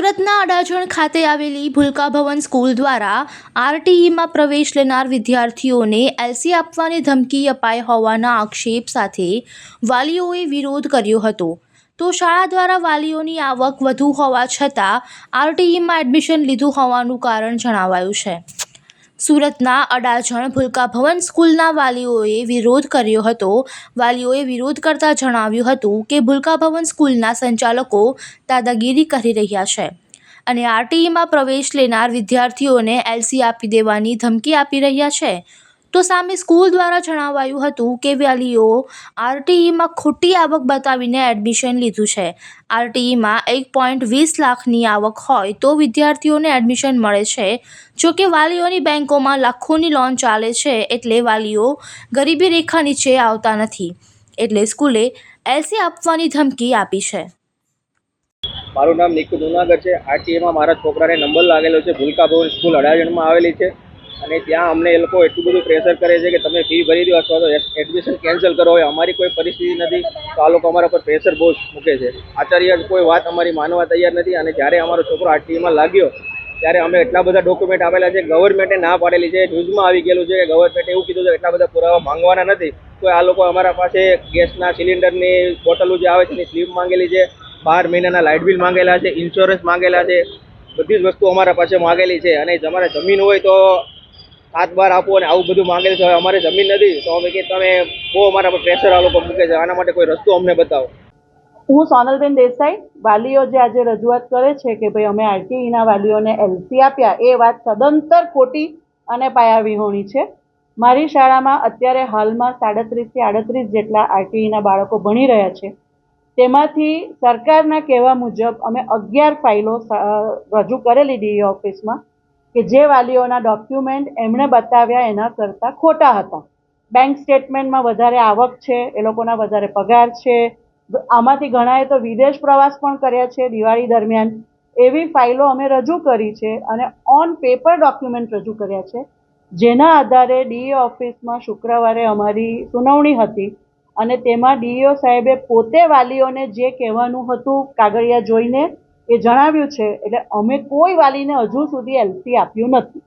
સુરતના અડાજણ ખાતે આવેલી ભૂલકા ભવન સ્કૂલ દ્વારા આરટીઈમાં પ્રવેશ લેનાર વિદ્યાર્થીઓને એલસી આપવાની ધમકી અપાઈ હોવાના આક્ષેપ સાથે વાલીઓએ વિરોધ કર્યો હતો. તો શાળા દ્વારા વાલીઓની આવક વધુ હોવા છતાં આરટીઈમાં એડમિશન લીધું હોવાનું કારણ જણાવાયું છે. સુરતના અડાજણ ભૂલકા ભવન સ્કૂલના વાલીઓએ વિરોધ કર્યો હતો. વાલીઓએ વિરોધ કરતા જણાવ્યું હતું કે ભૂલકા ભવન સ્કૂલના સંચાલકો દાદાગીરી કરી રહ્યા છે અને આરટીઈમાં પ્રવેશ લેનાર વિદ્યાર્થીઓને એલસી આપી દેવાની ધમકી આપી રહ્યા છે. તો સામે સ્કૂલ દ્વારા જણાવાયું હતું કે વાલીઓ આરટીઈમાં ખોટી આવક બતાવીને એડમિશન લીધું છે. આરટીઈમાં એક પોઈન્ટ વીસ લાખની આવક હોય તો વિદ્યાર્થીઓને એડમિશન મળે છે. જો કે વાલીઓની બેંકોમાં લાખોની લોન ચાલે છે એટલે વાલીઓ ગરીબી રેખા નીચે આવતા નથી. એટલે સ્કૂલે એલસી આપવાની ધમકી આપી છે. મારું નામ નિકુ જુનાગઢ છે. આરટીએમાં મારા છોકરાને નંબર લાગેલો છે. ભૂલકા ભવન સ્કૂલ અડાજણમાં આવેલી છે. અને ત્યાં અમને એ લોકો એટલું બધું પ્રેશર કરે છે કે તમે ફી ભરી દો અથવા તો એડમિશન કેન્સલ કરો. હોય અમારી કોઈ પરિસ્થિતિ નથી. તો આ લોકો અમારા પર પ્રેશર બહુ મૂકે છે. આચાર્ય, કોઈ વાત અમારી માનવા તૈયાર નથી. અને જ્યારે અમારો છોકરો આરટીએમાં લાગ્યો, ત્યારે અમે એટલા બધા ડોક્યુમેન્ટ આપેલા છે. ગવર્મેન્ટે ના પાડેલી છે. ન્યૂઝમાં આવી ગયેલું છે કે ગવર્મેન્ટે એવું કીધું છે એટલા બધા પુરાવા માંગવાના નથી. તો આ લોકો અમારા પાસે ગેસના સિલિન્ડરની બોટલો જે આવે છે એની સ્લીપ માંગેલી છે. બાર મહિનાના લાઇટ બિલ માંગેલા છે. ઇન્સ્યોરન્સ માંગેલા છે. બધી જ વસ્તુ અમારા પાસે માંગેલી છે. અને તમારે જમીન હોય તો સાત બાર આપો અને આવું બધું માંગે છે. હવે અમારે જમીન નથી. તો અમે કે તમે બહુ અમારા પર પ્રેશર આ લોકો મૂકે છે. આના માટે કોઈ રસ્તો અમને બતાવો. હું સોનલબેન દેસાઈ, વાલીઓ જે આજે રજૂઆત કરે છે કે ભાઈ અમે આરટીઈના વાલીઓને એલસી આપ્યા, એ વાત સદંતર ખોટી અને પાયાવિહોણી છે. મારી શાળામાં અત્યારે હાલમાં સાડત્રીસથી આડત્રીસ જેટલા આરટીઈના બાળકો ભણી રહ્યા છે. તેમાંથી સરકારના કહેવા મુજબ અમે અગિયાર ફાઇલો રજૂ કરેલી ડીઈ ઓફિસમાં. કે જે વાલીઓના ડોક્યુમેન્ટ એમણે બતાવ્યા એના કરતાં ખોટા હતા. બેંક સ્ટેટમેન્ટમાં વધારે આવક છે, એ લોકોના વધારે પગાર છે. આમાંથી ઘણાએ તો વિદેશ પ્રવાસ પણ કર્યા છે દિવાળી દરમિયાન. એવી ફાઇલો અમે રજૂ કરી છે અને ઓન પેપર ડોક્યુમેન્ટ રજૂ કર્યા છે. જેના આધારે ડીએ ઓફિસમાં શુક્રવારે અમારી સુનાવણી હતી અને તેમાં ડીઈઓ સાહેબે પોતે વાલીઓને જે કહેવાનું હતું કાગળિયા જોઈને એ જણાવ્યું છે એટલે અમે કોઈ વાલીને હજુ સુધી એલસી આપ્યું નથી.